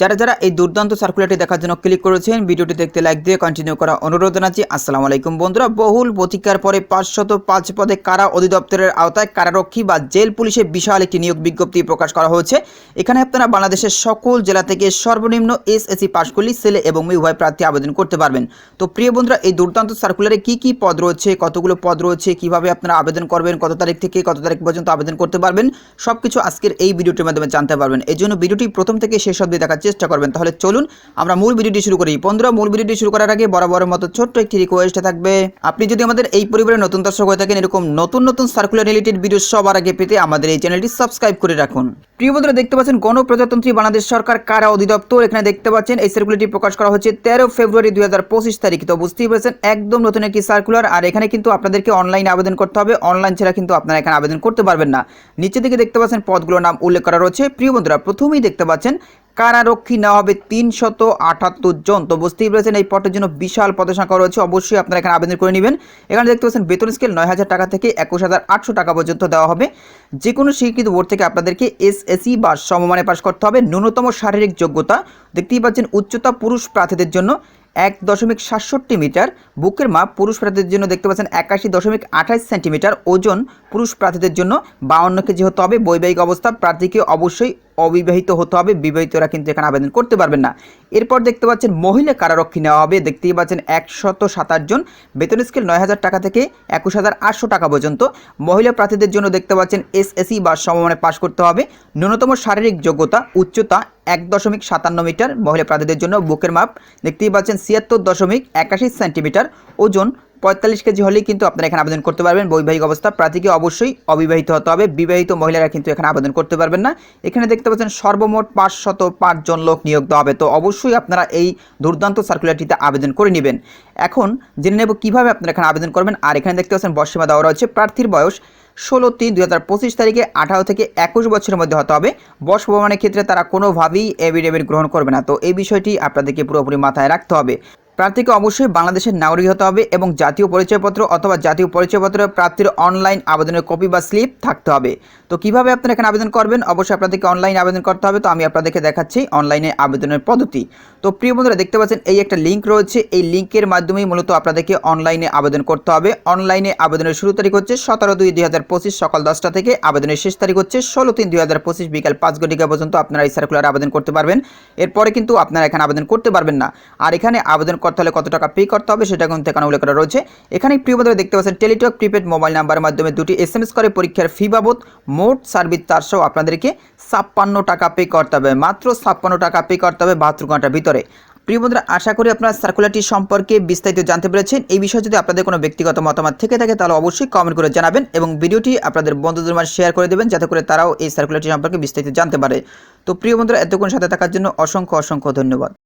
যারা যারা এই দুর্দান্ত সার্কুলারটি দেখার জন্য ক্লিক করেছেন, ভিডিওটি দেখতে লাইক দিয়ে কন্টিনিউ করা অনুরোধ জানাচ্ছি। আসসালামু আলাইকুম বন্ধুরা, বহুল প্রতীক্ষার পরে পাঁচশত পাঁচ পদে কারা অধিদপ্তরের আওতায় কারারক্ষী বা জেল পুলিশে বিশাল একটি নিয়োগ বিজ্ঞপ্তি প্রকাশ করা হয়েছে। এখানে আপনারা বাংলাদেশের সকল জেলা থেকে সর্বনিম্ন এস এসএসসি পাশ করলে ছেলে এবং মেয়ে উভয় প্রার্থী আবেদন করতে পারবেন। তো প্রিয় বন্ধুরা, এই দুর্দান্ত সার্কুলারে কি কি পদ রয়েছে, কতগুলো পদ রয়েছে, কীভাবে আপনারা আবেদন করবেন, কত তারিখ থেকে কত তারিখ পর্যন্ত আবেদন করতে পারবেন সব কিছু আজকের এই ভিডিওটির মাধ্যমে জানতে পারবেন। এই জন্য ভিডিওটি প্রথম থেকে শেষ অবধি দেখার চেষ্টা করবেন। তাহলে চলুন আমরা মূল ভিডিওটি শুরু করি। বন্ধুরা, মূল ভিডিওটি শুরু করার আগে বরাবর মতো ছোট্ট একটি রিকোয়েস্ট থাকবে। আপনি যদি আমাদের এই পরিবারের নতুন দর্শক হয়ে থাকেন, এরকম নতুন নতুন সার্কুলার রিলেটেড ভিডিও সবার আগে পেতে আমাদের এই চ্যানেলটি সাবস্ক্রাইব করে রাখুন। প্রিয় বন্ধুরা, দেখতে পাচ্ছেন গণপ্রজাতন্ত্রী বাংলাদেশ সরকার কারা অধিদপ্তর? এখানে দেখতে পাচ্ছেন এই সার্কুলারটি প্রকাশ করা হচ্ছে তেরো ফেব্রুয়ারি দুই হাজার পঁচিশ তারিখ। তো বুঝতেই পারছেন, একদম নতুন একটি সার্কুলার আর এখানে কিন্তু আপনাদেরকে অনলাইনে আবেদন করতে হবে। অনলাইন ছাড়া কিন্তু আপনারা এখানে আবেদন করতে পারবেন না। নিচে দিকে দেখতে পাচ্ছেন পদগুলোর নাম উল্লেখ করা রয়েছে। প্রিয় বন্ধুরা, প্রথমেই দেখতে পাচ্ছেন কারারক্ষী নেওয়া হবে তিনশত আটাত্তর জন। তো বুঝতেই পেরেছেন এই পদের জন্য বিশাল পদসংখ্যা সংখ্যা রয়েছে। অবশ্যই আপনারা এখানে আবেদন করে নেবেন। এখানে দেখতে পাচ্ছেন, বেতন স্কেল নয় হাজার টাকা থেকে একুশ হাজার আটশো টাকা পর্যন্ত দেওয়া হবে। যে কোনো স্বীকৃত বোর্ড থেকে আপনাদেরকে এসএসসি বা সমমানে পাশ করতে হবে। ন্যূনতম শারীরিক যোগ্যতা। দেখতেই পাচ্ছেন, উচ্চতা পুরুষ প্রার্থীদের জন্য এক দশমিক সাতষট্টি মিটার। বুকের মাপ পুরুষ প্রার্থীদের জন্য দেখতে পাচ্ছেন একাশি দশমিক আঠাশ সেন্টিমিটার। ওজন পুরুষ প্রার্থীদের জন্য বাউন্ন কেজি হতে হবে। বৈবাহিক অবস্থা প্রার্থীকে অবশ্যই অবিবাহিত হতে হবে। বিবাহিতরা কিন্তু এখানে আবেদন করতে পারবেন না। এরপর দেখতে পাচ্ছেন মহিলা কারারক্ষী নেওয়া হবে। দেখতেই পাচ্ছেন একশত সাতাশ জন। বেতন স্কেল নয় হাজার টাকা থেকে একুশ হাজার আটশো টাকা পর্যন্ত। মহিলা প্রার্থীদের জন্য দেখতে পাচ্ছেন এসএসসি বা সমমানে পাশ করতে হবে। ন্যূনতম শারীরিক যোগ্যতা, উচ্চতা এক দশমিক সাতান্ন মিটার। মহিলা প্রার্থীদের জন্য বুকের মাপ দেখতেই পাচ্ছেন ছিয়াত্তর দশমিক একাশি সেন্টিমিটার। ওজন পঁয়তাল্লিশ কেজি হলেই কিন্তু আপনারা এখানে আবেদন করতে পারবেন। বৈবাহিক অবস্থা, প্রার্থীকে অবশ্যই অবিবাহিত হতে হবে। বিবাহিত মহিলারা কিন্তু এখানে আবেদন করতে পারবেন না। এখানে দেখতে পাচ্ছেন সর্বমোট পাঁচশত পাঁচজন লোক নিয়োগ দেওয়া হবে। তো অবশ্যই আপনারা এই দুর্দান্ত সার্কুলারটিতে আবেদন করে নেবেন। এখন জেনে নেব কীভাবে আপনারা এখানে আবেদন করবেন। আর এখানে দেখতে পাচ্ছেন বর্ষীমা দেওয়া রয়েছে। প্রার্থীর বয়স ষোলো তিন দুই হাজার পঁচিশ তারিখে আঠারো থেকে একুশ বছরের মধ্যে হতে হবে। বয়স প্রমাণের ক্ষেত্রে তারা কোনোভাবেই এভিডেভিট গ্রহণ করবে না। তো এই বিষয়টি আপনাদেরকে পুরোপুরি মাথায় রাখতে হবে। প্রার্থীকে অবশ্যই বাংলাদেশের নাগরিক হতে হবে এবং জাতীয় পরিচয়পত্র অথবা জাতীয় পরিচয়পত্র প্রার্থীর অনলাইন আবেদনের কপি বা স্লিপ থাকতে হবে। তো কীভাবে আপনারা এখানে আবেদন করবেন? অবশ্যই আপনাদেরকে অনলাইন আবেদন করতে হবে। তো আমি আপনাদেরকে দেখাচ্ছি অনলাইনে আবেদনের পদ্ধতি। তো প্রিয় বন্ধুরা, দেখতে পাচ্ছেন এই একটা লিঙ্ক রয়েছে। এই লিঙ্কের মাধ্যমেই মূলত আপনাদেরকে অনলাইনে আবেদন করতে হবে। অনলাইনে আবেদনের শুরু তারিখ হচ্ছে সতেরো দুই দুই হাজার পঁচিশ, সকাল দশটা থেকে আবেদনের শেষ তারিখ হচ্ছে ষোলো তিন দুই হাজার পঁচিশ বিকাল পাঁচ ঘটিকা পর্যন্ত আপনারা এই সার্কুলার আবেদন করতে পারবেন। এরপরে কিন্তু আপনারা এখানে আবেদন করতে পারবেন না। আর এখানে আবেদন করতে হলে কত টাকা পে করতে হবে সেটা কিন্তু এখানে উল্লেখ করা রয়েছে। এখানে প্রিয় বন্ধুরা দেখতে পাচ্ছেন টেলিটক প্রিপেড মোবাইল নাম্বারের মাধ্যমে দুটি এস এম এস করে পরীক্ষার ফি বাবদ মোট সার্ভিস চার সহ আপনাদেরকে ছাপ্পান্ন টাকা পে করতে হবে। মাত্র ছাপ্পান্ন টাকা পে করতে হবে বাহাত্তর ঘণ্টার ভিতরে। প্রিয় বন্ধুরা, আশা করি আপনারা সার্কুলারটি সম্পর্কে বিস্তারিত জানতে পেরেছেন। এই বিষয়ে যদি আপনাদের কোনো ব্যক্তিগত মতামত থেকে থাকে, তাহলে অবশ্যই কমেন্ট করে জানাবেন এবং ভিডিওটি আপনাদের বন্ধুদের মাঝে শেয়ার করে দেবেন, যাতে করে তারাও এই সার্কুলারটি সম্পর্কে বিস্তারিত জানতে পারে। তো প্রিয় বন্ধুরা, এতক্ষণ সাথে থাকার জন্য অসংখ্য অসংখ্য ধন্যবাদ।